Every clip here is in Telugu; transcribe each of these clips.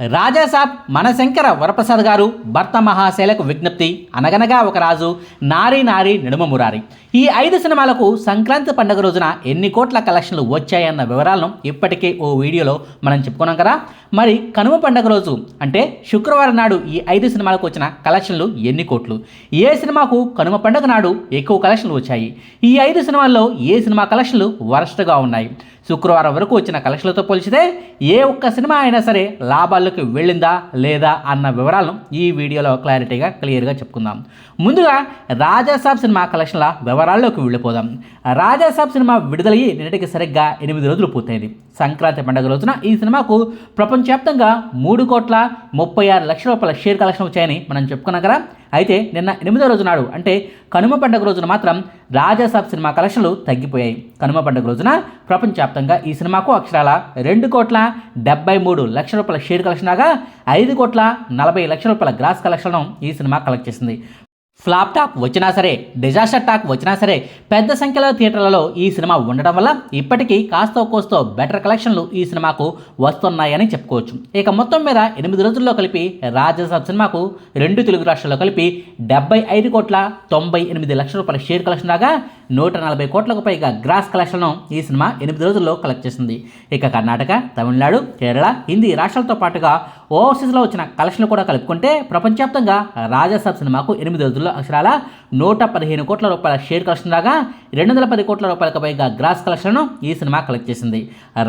రాజాసాబ్ మనశంకర వరప్రసాద్ గారు భర్త మహాశైలకు విజ్ఞప్తి అనగనగా ఒక రాజు నారీ నారీ నిడుమ మురారి. ఈ ఐదు సినిమాలకు సంక్రాంతి పండుగ రోజున ఎన్ని కోట్ల కలెక్షన్లు వచ్చాయన్న వివరాలను ఇప్పటికే ఓ వీడియోలో మనం చెప్పుకున్నాం కదా. మరి కనుమ పండుగ రోజు అంటే శుక్రవారం నాడు ఈ ఐదు సినిమాలకు వచ్చిన కలెక్షన్లు ఎన్ని కోట్లు? ఏ సినిమాకు కనుమ పండుగ నాడు ఎక్కువ కలెక్షన్లు వచ్చాయి? ఈ ఐదు సినిమాల్లో ఏ సినిమా కలెక్షన్లు వరస్ట్గా ఉన్నాయి? శుక్రవారం వరకు వచ్చిన కలెక్షన్లతో పోల్చితే ఏ ఒక్క సినిమా అయినా సరే లాభాల్లోకి వెళ్ళిందా లేదా అన్న వివరాలను ఈ వీడియోలో క్లారిటీగా క్లియర్గా చెప్పుకుందాం. ముందుగా రాజాసాబ్ సినిమా కలెక్షన్ల వివరాలు వివరాల్లోకి వెళ్ళిపోదాం. రాజాసాబ్ సినిమా విడుదలయ్యి నిన్నటికి సరిగ్గా ఎనిమిది రోజులు పూర్తయింది. సంక్రాంతి పండుగ రోజున ఈ సినిమాకు ప్రపంచవ్యాప్తంగా మూడు కోట్ల ముప్పై ఆరు లక్షల రూపాయల షేర్ కలెక్షన్ వచ్చాయని మనం చెప్పుకున్నాం కదా. అయితే నిన్న ఎనిమిదో రోజు నాడు అంటే కనుమ పండుగ రోజున మాత్రం రాజాసాబ్ సినిమా కలెక్షన్లు తగ్గిపోయాయి. కనుమ పండుగ రోజున ప్రపంచవ్యాప్తంగా ఈ సినిమాకు అక్షరాల రెండు కోట్ల డెబ్బై మూడు లక్షల రూపాయల షేర్ కలెక్షన్ రాగా ఐదు కోట్ల నలభై లక్షల రూపాయల గ్రాస్ కలెక్షన్ను ఈ సినిమా కలెక్ట్ చేసింది. ఫ్లాప్ టాక్ వచ్చినా సరే డిజాస్టర్ టాక్ వచ్చినా సరే పెద్ద సంఖ్యలో థియేటర్లలో ఈ సినిమా ఉండడం వల్ల ఇప్పటికీ కాస్తో కోస్తో బెటర్ కలెక్షన్లు ఈ సినిమాకు వస్తున్నాయని చెప్పుకోవచ్చు. ఇక మొత్తం మీద ఎనిమిది రోజుల్లో కలిపి రాజసాబ్ సినిమాకు రెండు తెలుగు రాష్ట్రాల్లో కలిపి డెబ్బై ఐదు కోట్ల తొంభై ఎనిమిది లక్షల రూపాయల షేర్ కలెక్షన్ రాగా నూట నలభై కోట్లకు పైగా గ్రాస్ కలెక్షన్ను ఈ సినిమా ఎనిమిది రోజుల్లో కలెక్ట్ చేసింది. ఇక కర్ణాటక తమిళనాడు కేరళ హిందీ రాష్ట్రాలతో పాటుగా ఓవర్సీస్లో వచ్చిన కలెక్షన్లు కూడా కలుపుకుంటే ప్రపంచవ్యాప్తంగా రాజసాబ్ సినిమాకు ఎనిమిది రోజుల్లో అక్షరాల నూట పదిహేను కోట్ల రూపాయల షేర్ కలెక్షన్ రాగా రెండు వందల పది కోట్ల రూపాయలకు పైగా గ్రాస్ కలెక్షన్ను ఈ సినిమా కలెక్ట్ చేసింది.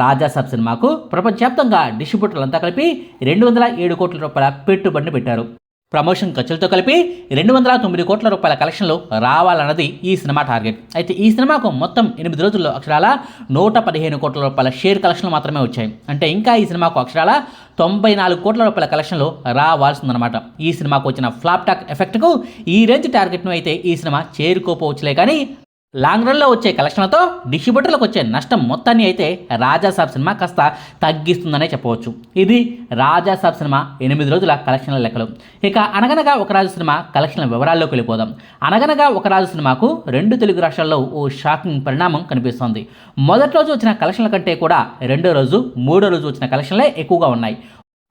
రాజాసాబ్ సినిమాకు ప్రపంచవ్యాప్తంగా డిస్ట్రిబ్యూటర్లంతా కలిపి రెండు వందల ఏడు కోట్ల రూపాయల పెట్టుబడిని పెట్టారు. ప్రమోషన్ ఖర్చులతో కలిపి రెండు వందల తొమ్మిది కోట్ల రూపాయల కలెక్షన్లు రావాలన్నది ఈ సినిమా టార్గెట్. అయితే ఈ సినిమాకు మొత్తం ఎనిమిది రోజుల్లో అక్షరాల నూట పదిహేను కోట్ల రూపాయల షేర్ కలెక్షన్లు మాత్రమే వచ్చాయి. అంటే ఇంకా ఈ సినిమాకు అక్షరాల తొంభై నాలుగు కోట్ల రూపాయల కలెక్షన్లు రావాల్సిందనమాట ఈ సినిమాకు వచ్చిన ఫ్లాప్ టాక్ ఎఫెక్ట్కు ఈ రేంజ్ టార్గెట్ను అయితే ఈ సినిమా చేరుకోపోవచ్చులే కానీ లాంగ్ రన్లో వచ్చే కలెక్షన్లతో డిస్ట్రిబ్యూటర్లకు వచ్చే నష్టం మొత్తాన్ని అయితే రాజాసాబ్ సినిమా కాస్త తగ్గిస్తుందనే చెప్పవచ్చు. ఇది రాజాసాబ్ సినిమా ఎనిమిది రోజుల కలెక్షన్ల లెక్కలు. ఇక అనగనగా ఒక రాజు సినిమా కలెక్షన్ల వివరాల్లోకి వెళ్ళిపోదాం. అనగనగా ఒక రాజు సినిమాకు రెండు తెలుగు రాష్ట్రాల్లో ఓ షాకింగ్ పరిణామం కనిపిస్తోంది. మొదటి రోజు వచ్చిన కలెక్షన్ల కంటే కూడా రెండో రోజు మూడో రోజు వచ్చిన కలెక్షన్లే ఎక్కువగా ఉన్నాయి.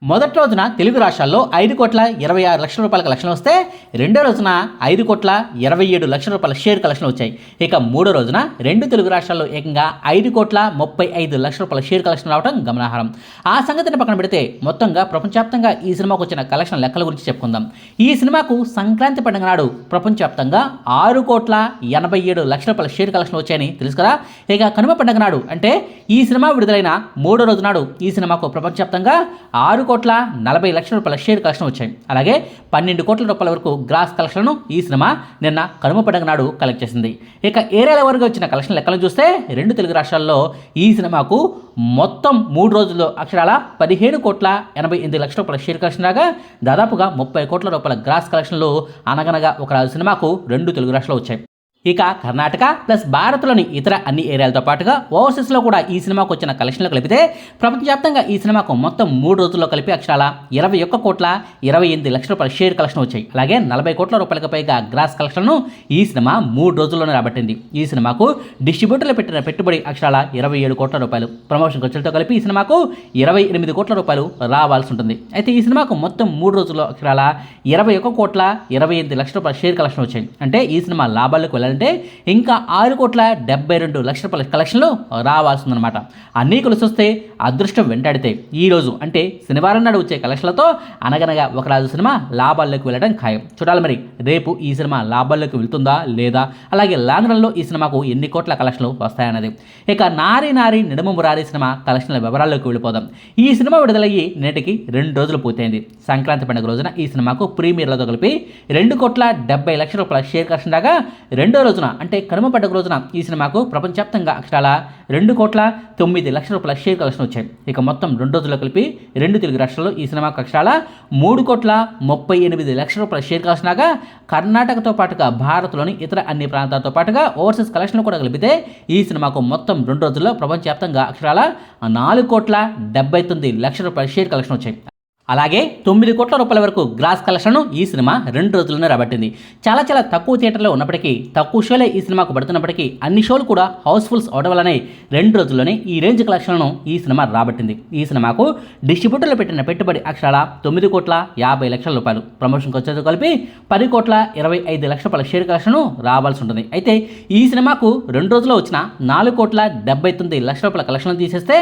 మొదటి రోజున తెలుగు రాష్ట్రాల్లో ఐదు కోట్ల ఇరవై ఆరు లక్షల రూపాయల కలెక్షన్ వస్తే రెండో రోజున ఐదు కోట్ల ఇరవై ఏడు లక్షల రూపాయల షేర్ కలెక్షన్ వచ్చాయి. ఇక మూడో రోజున రెండు తెలుగు రాష్ట్రాల్లో ఏకంగా ఐదు కోట్ల ముప్పై ఐదు లక్షల రూపాయల షేర్ కలెక్షన్ రావడం గమనార్హం. ఆ సంగతిని పక్కన పెడితే మొత్తంగా ప్రపంచవ్యాప్తంగా ఈ సినిమాకు వచ్చిన కలెక్షన్ లెక్కల గురించి చెప్పుకుందాం. ఈ సినిమాకు సంక్రాంతి పండుగ నాడు ప్రపంచవ్యాప్తంగా ఆరు కోట్ల ఎనభై ఏడు లక్షల రూపాయల షేర్ కలెక్షన్ వచ్చాయని తెలుసు కదా? ఇక కనుమ పండుగ నాడు అంటే ఈ సినిమా విడుదలైన మూడో రోజు నాడు ఈ సినిమాకు ప్రపంచవ్యాప్తంగా ఆరు కోట్ల నలభై లక్షల రూపాయల షేర్ కలెక్షన్ వచ్చాయి. అలాగే పన్నెండు కోట్ల రూపాయల వరకు గ్రాస్ కలెక్షన్ను ఈ సినిమా నిన్న కనుమ పండుగ నాడు కలెక్ట్ చేసింది. ఇక ఏరియాల వరకు వచ్చిన కలెక్షన్ లెక్కలు చూస్తే రెండు తెలుగు రాష్ట్రాల్లో ఈ సినిమాకు మొత్తం మూడు రోజుల్లో అక్షరాల పదిహేడు కోట్ల ఎనభై ఎనిమిది లక్షల రూపాయల షేర్ కలెక్షన్ రాగా దాదాపుగా ముప్పై కోట్ల రూపాయల గ్రాస్ కలెక్షన్లు అనగనగా ఒక రాజు సినిమాకు రెండు తెలుగు రాష్ట్రాలు వచ్చాయి. ఇక కర్ణాటక ప్లస్ భారత్లోని ఇతర అన్ని ఏరియాలతో పాటుగా ఓవర్సీస్లో కూడా ఈ సినిమాకు వచ్చిన కలెక్షన్లు కలిపితే ప్రపంచవ్యాప్తంగా ఈ సినిమాకు మొత్తం మూడు రోజుల్లో కలిపి అక్షరాల ఇరవై ఒక్క కోట్ల ఇరవై ఎనిమిది లక్షల రూపాయల షేర్ కలెక్షన్ వచ్చాయి. అలాగే నలభై కోట్ల రూపాయలకు పైగా గ్రాస్ కలెక్షన్ను ఈ సినిమా మూడు రోజుల్లోనే రాబట్టింది. ఈ సినిమాకు డిస్ట్రిబ్యూటర్లు పెట్టిన పెట్టుబడి అక్షరాల ఇరవై ఏడు కోట్ల రూపాయలు ప్రమోషన్ ఖర్చులతో కలిపి ఈ సినిమాకు ఇరవై ఎనిమిది కోట్ల రూపాయలు రావాల్సి ఉంటుంది. అయితే ఈ సినిమాకు మొత్తం మూడు రోజుల్లో అక్షరాల ఇరవై ఒక్క కోట్ల ఇరవై ఎనిమిది లక్షల రూపాయల షేర్ కలెక్షన్ వచ్చాయి. అంటే ఈ సినిమా లాభాలకు వెళ్ళాలి ఏంటంటే ఇంకా ఆరు కోట్ల డెబ్బై రెండు లక్షల రూపాయల కలెక్షన్లు రావాల్సిందనమాట అన్నీ కలిసి వస్తే అదృష్టం వెంటాడితే. ఈ రోజు అంటే శనివారం నాడు వచ్చే కలెక్షన్లతో అనగనగా ఒక రాజు సినిమా లాభాల్లోకి వెళ్ళడం ఖాయం. చూడాలి మరి రేపు ఈ సినిమా లాభాల్లోకి వెళ్తుందా లేదా? అలాగే లాంగ్ రన్లో ఈ సినిమాకు ఎన్ని కోట్ల కలెక్షన్లు వస్తాయన్నది. ఇక నారి నారి నిడమ మురారి సినిమా కలెక్షన్ల వివరాల్లోకి వెళ్ళిపోదాం. ఈ సినిమా విడుదలయ్యి నేటికి రెండు రోజులు పూర్తయింది. సంక్రాంతి పండుగ రోజున ఈ సినిమాకు ప్రీమియర్లతో కలిపి రెండు కోట్ల డెబ్బై లక్షల రూపాయల షేర్ కలెక్షన్ రెండో రోజున అంటే కనుమ పండుగ రోజున ఈ సినిమాకు ప్రపంచవ్యాప్తంగా అక్షరాల రెండు కోట్ల తొమ్మిది లక్షల రూపాయల షేర్ కలెక్షన్ వచ్చాయి. ఇక మొత్తం రెండు రోజుల్లో కలిపి రెండు తెలుగు రాష్ట్రాల్లో ఈ సినిమాకు అక్షరాల మూడు కోట్ల ముప్పై ఎనిమిది లక్షల రూపాయల షేర్ కలెక్షన్గా కర్ణాటకతో పాటుగా భారత్లోని ఇతర అన్ని ప్రాంతాలతో పాటుగా ఓవర్సీస్ కలెక్షన్లు కూడా కలిపితే ఈ సినిమాకు మొత్తం రెండు రోజుల్లో ప్రపంచవ్యాప్తంగా అక్షరాల నాలుగు కోట్ల డెబ్బై తొమ్మిది లక్షల రూపాయల షేర్ కలెక్షన్ వచ్చాయి. అలాగే తొమ్మిది కోట్ల రూపాయల వరకు గ్రాస్ కలెక్షన్ ఈ సినిమా రెండు రోజుల్లోనే రాబట్టింది. చాలా చాలా తక్కువ థియేటర్లో ఉన్నప్పటికీ తక్కువ షోలే ఈ సినిమాకు పడుతున్నప్పటికీ అన్ని షోలు కూడా హౌస్ఫుల్స్ అవడం వల్లనే రెండు రోజుల్లోనే ఈ రేంజ్ కలెక్షన్లను ఈ సినిమా రాబట్టింది. ఈ సినిమాకు డిస్ట్రిబ్యూటర్లు పెట్టిన పెట్టుబడి అక్షరాల తొమ్మిది కోట్ల యాభై లక్షల రూపాయలు. ప్రమోషన్కి వచ్చేది కలిపి పది కోట్ల ఇరవై ఐదు లక్షల రూపాయల షేర్ కలెక్షన్ రావాల్సి ఉంటుంది. అయితే ఈ సినిమాకు రెండు రోజుల్లో వచ్చిన నాలుగు కోట్ల డెబ్బై తొమ్మిది లక్షల రూపాయల కలెక్షన్ తీసేస్తే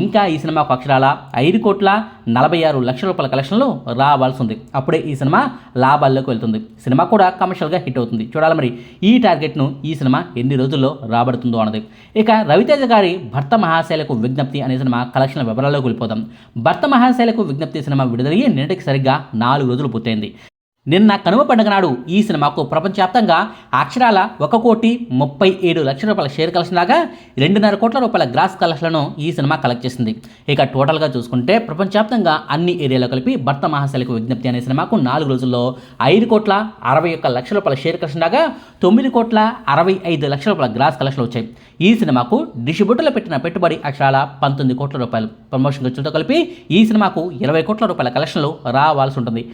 ఇంకా ఈ సినిమాకు అక్షరాల ఐదు కోట్ల నలభై ఆరు లక్షల రూపాయల కలెక్షన్లు రావాల్సి ఉంది అప్పుడే ఈ సినిమా లాభాల్లోకి వెళ్తుంది. సినిమా కూడా కమర్షియల్గా హిట్ అవుతుంది. చూడాలి మరి ఈ టార్గెట్ను ఈ సినిమా ఎన్ని రోజుల్లో రాబడుతుందో అన్నది. ఇక రవితేజ గారి భర్త మహాశైలకు విజ్ఞప్తి అనే సినిమా కలెక్షన్ల వివరాల్లోకి వెళ్ళిపోతాం భర్త మహాశైలకు విజ్ఞప్తి సినిమా విడుదలయ్యి నిన్నటికి సరిగ్గా నాలుగు రోజులు పూర్తయింది. నిన్న కనుమ పండుగ నాడు ఈ సినిమాకు ప్రపంచవ్యాప్తంగా అక్షరాల ఒక కోటి ముప్పై ఏడు లక్షల రూపాయల షేర్ కలెక్షన్ లాగా రెండున్నర కోట్ల రూపాయల గ్రాస్ కలెక్షన్లను ఈ సినిమా కలెక్ట్ చేసింది. ఇక టోటల్గా చూసుకుంటే ప్రపంచవ్యాప్తంగా అన్ని ఏరియాలో కలిపి భర్త మహాశైలకు విజ్ఞప్తి అనే సినిమాకు నాలుగు రోజుల్లో ఐదు కోట్ల అరవై ఒక్క లక్షల రూపాయల షేర్ కలెక్షన్ లాగా తొమ్మిది కోట్ల అరవై ఐదు లక్షల రూపాయల గ్రాస్ కలెక్షన్లు వచ్చాయి. ఈ సినిమాకు డిస్ట్రిబ్యూటర్లు పెట్టిన పెట్టుబడి అక్షరాల పంతొమ్మిది కోట్ల రూపాయలు. ప్రమోషన్ ఖర్చులతో కలిపి ఈ సినిమాకు ఇరవై కోట్ల రూపాయల కలెక్షన్లు రావాల్సి ఉంటుంది.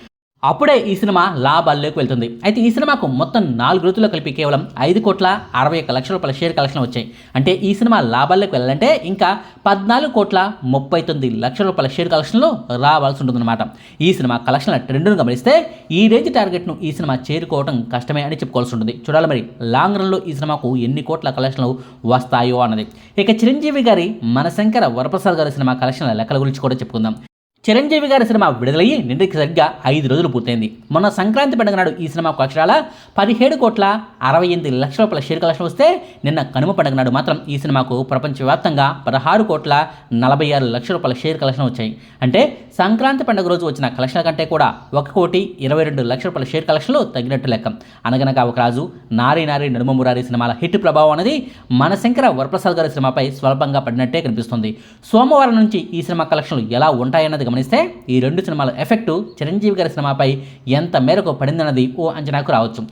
అప్పుడే ఈ సినిమా లాభాల్లోకి వెళ్తుంది. అయితే ఈ సినిమాకు మొత్తం నాలుగు రోజుల్లో కలిపి కేవలం ఐదు కోట్ల అరవై ఒక్క లక్షల రూపాయల షేర్ కలెక్షన్ వచ్చాయి. అంటే ఈ సినిమా లాభాల్లోకి వెళ్ళాలంటే ఇంకా పద్నాలుగు కోట్ల ముప్పై తొమ్మిది లక్షల రూపాయల షేర్ కలెక్షన్లో రావాల్సి ఉంటుందన్నమాట. ఈ సినిమా కలెక్షన్ల ట్రెండ్ను గమనిస్తే ఈ రేంజ్ టార్గెట్ను ఈ సినిమా చేరుకోవడం కష్టమే అని చెప్పుకోవాల్సి ఉంటుంది. చూడాలి మరి లాంగ్ రన్లో ఈ సినిమాకు ఎన్ని కోట్ల కలెక్షన్లు వస్తాయో అన్నది. ఇక చిరంజీవి గారి మనశంకర వరప్రసాద్ గారి సినిమా కలెక్షన్ల లెక్కల గురించి కూడా చెప్పుకుందాం. చిరంజీవి గారి సినిమా విడుదలయ్యి నిన్నటికి సరిగ్గా ఐదు రోజులు పూర్తయింది. మొన్న సంక్రాంతి పండుగ నాడు ఈ సినిమాకు అక్షరాల పదిహేడు కోట్ల అరవై ఎనిమిది లక్షల రూపాయల షేర్ కలెక్షన్ వస్తే నిన్న కనుమ పండుగ నాడు మాత్రం ఈ సినిమాకు ప్రపంచవ్యాప్తంగా పదహారు కోట్ల నలభై ఆరు లక్షల రూపాయల షేర్ కలెక్షన్ వచ్చాయి. అంటే సంక్రాంతి పండుగ రోజు వచ్చిన కలెక్షన్ల కంటే కూడా ఒక కోటి ఇరవై రెండు లక్షల రూపాయల షేర్ కలెక్షన్లు తగ్గినట్టు లెక్క. అనగనగా ఒక రాజు నారీ నారీ నడుమ మురారి సినిమాల హిట్ ప్రభావం అనేది మనశంకర వరప్రసాద్ గారి సినిమాపై స్వల్పంగా పడినట్టే కనిపిస్తుంది. సోమవారం నుంచి ఈ సినిమా కలెక్షన్లు ఎలా ఉంటాయన్నది గమనిస్తే ఈ రెండు సినిమాల ఎఫెక్టు చిరంజీవి గారి సినిమాపై ఎంత మేరకు పడిందన్నది ఓ అంచనాకు రావచ్చు.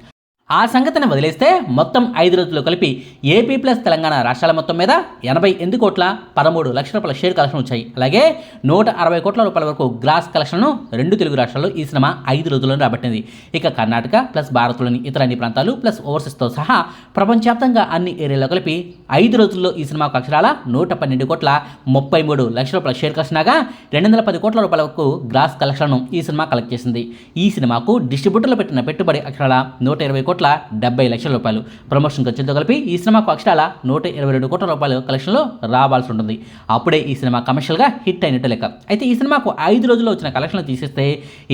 ఆ సంగతిని వదిలేస్తే మొత్తం ఐదు రోజులు కలిపి ఏపీ ప్లస్ తెలంగాణ రాష్ట్రాల మొత్తం మీద ఎనభై ఎనిమిది కోట్ల పదమూడు లక్షల రూపాయల షేర్ కలెక్షన్ వచ్చాయి. అలాగే నూట అరవై కోట్ల రూపాయల వరకు గ్రాస్ కలెక్షన్ను రెండు తెలుగు రాష్ట్రాల్లో ఈ సినిమా ఐదు రోజుల్లో రాబట్టింది. ఇక కర్ణాటక ప్లస్ భారత్లోని ఇతర అన్ని ప్రాంతాలు ప్లస్ ఓవర్సీస్తో సహా ప్రపంచవ్యాప్తంగా అన్ని ఏరియాలో కలిపి ఐదు రోజుల్లో ఈ సినిమాకు అక్షరాల నూట పన్నెండు కోట్ల ముప్పై మూడు లక్షల రూపాయల షేర్ కలెక్షన్గా రెండు వందల పది కోట్ల రూపాయల వరకు గ్రాస్ కలెక్షన్ను ఈ సినిమా కలెక్ట్ చేసింది. ఈ సినిమాకు డిస్ట్రిబ్యూటర్లు పెట్టిన పెట్టుబడి అక్షరాల నూట ఇరవై కోట్ల కోట్ల డెబ్బై లక్షల రూపాయలు. ప్రమోషన్ ఖర్చులతో కలిపి ఈ సినిమాకు అక్షరాల నూట ఇరవై రెండు కోట్ల రూపాయలు కలెక్షన్లో రావాల్సి ఉంటుంది. అప్పుడే ఈ సినిమా కమర్షియల్గా హిట్ అయినట్టు లెక్క. అయితే ఈ సినిమాకు ఐదు రోజుల్లో వచ్చిన కలెక్షన్లు తీసేస్తే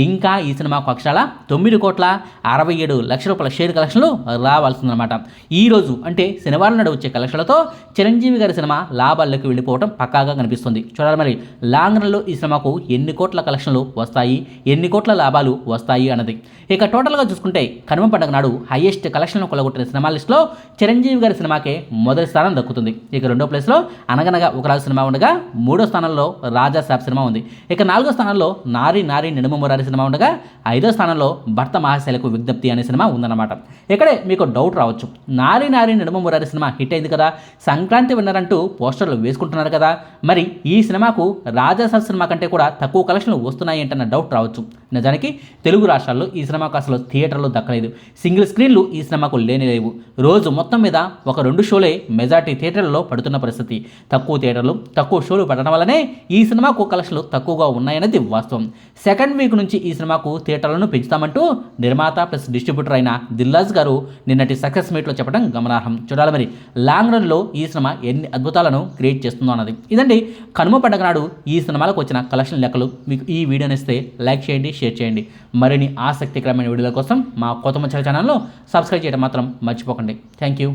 ఇంకా ఈ సినిమాకు అక్షరాల తొమ్మిది కోట్ల అరవై ఏడు లక్షల రూపాయల షేర్ కలెక్షన్లు రావాల్సిందనమాట ఈ రోజు అంటే శనివారం నాడు వచ్చే కలెక్షన్లతో చిరంజీవి గారి సినిమా లాభాల్లోకి వెళ్ళిపోవడం పక్కాగా కనిపిస్తుంది. చూడాలి మరి లాంగ్ రన్లో ఈ సినిమాకు ఎన్ని కోట్ల కలెక్షన్లు వస్తాయి ఎన్ని కోట్ల లాభాలు వస్తాయి అన్నది. ఇక టోటల్గా చూసుకుంటే కనుమ పండుగ నాడు హైయెస్ట్ కలెక్షన్లు కొలగొట్టిన సినిమా లిస్టులో చిరంజీవి గారి సినిమాకే మొదటి స్థానం దక్కుతుంది. ఇక రెండో ప్లేస్లో అనగనగా ఒక రాజు సినిమా ఉండగా మూడో స్థానంలో రాజా సాబ్ సినిమా ఉంది. ఇక నాలుగో స్థానంలో నారి నారి నిడుమ మురారి సినిమా ఉండగా ఐదో స్థానంలో భర్త మహాశైలకు విజ్ఞప్తి అనే సినిమా ఉందన్నమాట. ఇక్కడే మీకు డౌట్ రావచ్చు. నారి నారి నిడుమ మురారి సినిమా హిట్ అయింది కదా. సంక్రాంతి విన్నర్ అంటూ పోస్టర్లు వేసుకుంటున్నారు కదా. మరి ఈ సినిమాకు రాజా సాబ్ సినిమా కంటే కూడా తక్కువ కలెక్షన్లు వస్తున్నాయి ఏంటన్న డౌట్ రావచ్చు. నిజానికి తెలుగు రాష్ట్రాల్లో ఈ సినిమాకు అసలు థియేటర్లు దక్కలేదు. సింగిల్ స్క్రీన్లు ఈ సినిమాకు లేని లేవు రోజు మొత్తం మీద ఒక రెండు షోలే మెజార్టీ థియేటర్లలో పడుతున్న పరిస్థితి. తక్కువ థియేటర్లు తక్కువ షోలు పడడం వల్లనే ఈ సినిమాకు కలెక్షన్లు తక్కువగా ఉన్నాయనేది వాస్తవం. సెకండ్ వీక్ నుంచి ఈ సినిమాకు థియేటర్లను పెంచుతామంటూ నిర్మాత ప్లస్ డిస్ట్రిబ్యూటర్ అయిన దిల్లాజ్ గారు నిన్నటి సక్సెస్ మీట్లో చెప్పడం గమనార్హం. చూడాలి మరి లాంగ్ రన్లో ఈ సినిమా ఎన్ని అద్భుతాలను క్రియేట్ చేస్తుందో అన్నది. ఇదండి కనుమ పండుగ నాడు ఈ సినిమాలకు వచ్చిన కలెక్షన్ లెక్కలు. మీకు ఈ వీడియోని ఇస్తే లైక్ చేయండి షేర్ చేయండి. మరిన్ని ఆసక్తికరమైన వీడియోల కోసం మా కొత్త మచ్చల ఛానల్లో సబ్స్క్రైబ్ చేయడం మాత్రం మర్చిపోకండి. Thank you